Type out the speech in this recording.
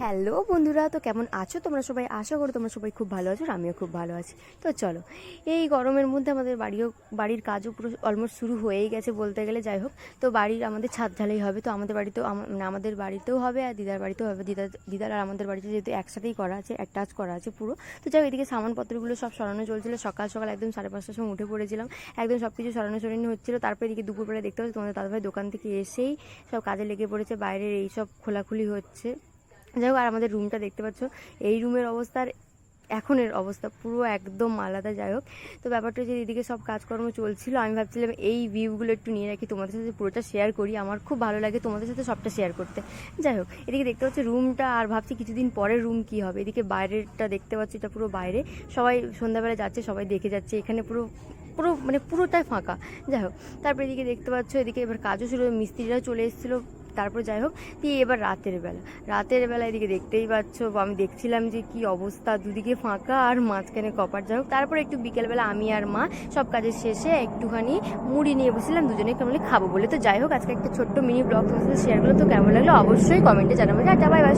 Hello বন্ধুরা, তো কেমন আছো? তোমরা সবাই আশা করো তোমরা সবাই খুব ভালো আছো আমিও খুব ভালো আছি। তো চলো, এই গরমের মধ্যে আমাদের বাড়িও, বাড়ির কাজও পুরো অলমোস্ট শুরু হয়েই গেছে বলতে গেলে, যাই হোক। তো বাড়ির আমাদের ছাদ ঢালাই হবে, তো আমাদের বাড়িতেও মানে আমাদের বাড়িতেও হবে আর দিদার বাড়িতেও হবে। দিদা, দিদার আর আমাদের বাড়িতে যেহেতু একসাথেই করা আছে অ্যাটাচ করা আছে পুরো। তো যাই এদিকে সামানপত্রগুলো সব সরানো চলছিল। সকাল সকাল একদম সাড়ে পাঁচটার সময় উঠে পড়েছিলাম। একদম সব কিছু সরানো সরানো হচ্ছিল। তারপরে এদিকে দুপুরবেলা দেখতে পাচ্ছি তোমাদের দাদাভাই দোকান থেকে এসেই সব কাজে লেগে পড়েছে। বাইরের এই সব খোলাখুলি হচ্ছে। যাই হোক, আর আমাদের রুমটা দেখতে পাচ্ছ, এই রুমের অবস্থার এখনের অবস্থা, পুরো একদম আলাদা, যাই হোক। তো ব্যাপারটা যে এদিকে সব কাজকর্ম চলছিল, আমি ভাবছিলাম এই ভিউগুলো একটু নিয়ে রাখি, তোমাদের সাথে পুরোটা শেয়ার করি, আমার খুব ভালো লাগে তোমাদের সাথে সবটা শেয়ার করতে। যাই হোক, এদিকে দেখতে পাচ্ছ রুমটা আর ভাবছি কিছুদিন পরে রুম কি হবে, এদিকে বাইরেরটা দেখতে পাচ্ছি, এটা পুরো বাইরে। সবাই সন্ধ্যাবেলা যাচ্ছে, সবাই দেখে যাচ্ছে, এখানে পুরো পুরো মানে পুরোটাই ফাঁকা, যাই হোক। তারপরে এদিকে দেখতে পাচ্ছ, এদিকে এবার কাজও শুরু, মিস্ত্রিরাও চলে এসেছিল তারপর যাই হোক, দিয়ে এবার রাতের বেলা। রাতের বেলা এদিকে দেখতেই পাচ্ছ, আমি দেখছিলাম যে কি অবস্থা, দুদিকে ফাঁকা আর মাঝখানে কপার যাই হোক, তারপর একটু বিকেলবেলা আমি আর মা সব কাজের শেষে একটুখানি মুড়ি নিয়ে বসেছিলাম, দুজনে কেমন খাব বলে। তো যাই হোক, আজকে একটা ছোট্ট মিনি ব্লগ তোমার সাথে শেয়ার করল তো কেমন লাগল অবশ্যই কমেন্টে জানাব। Tata bye bye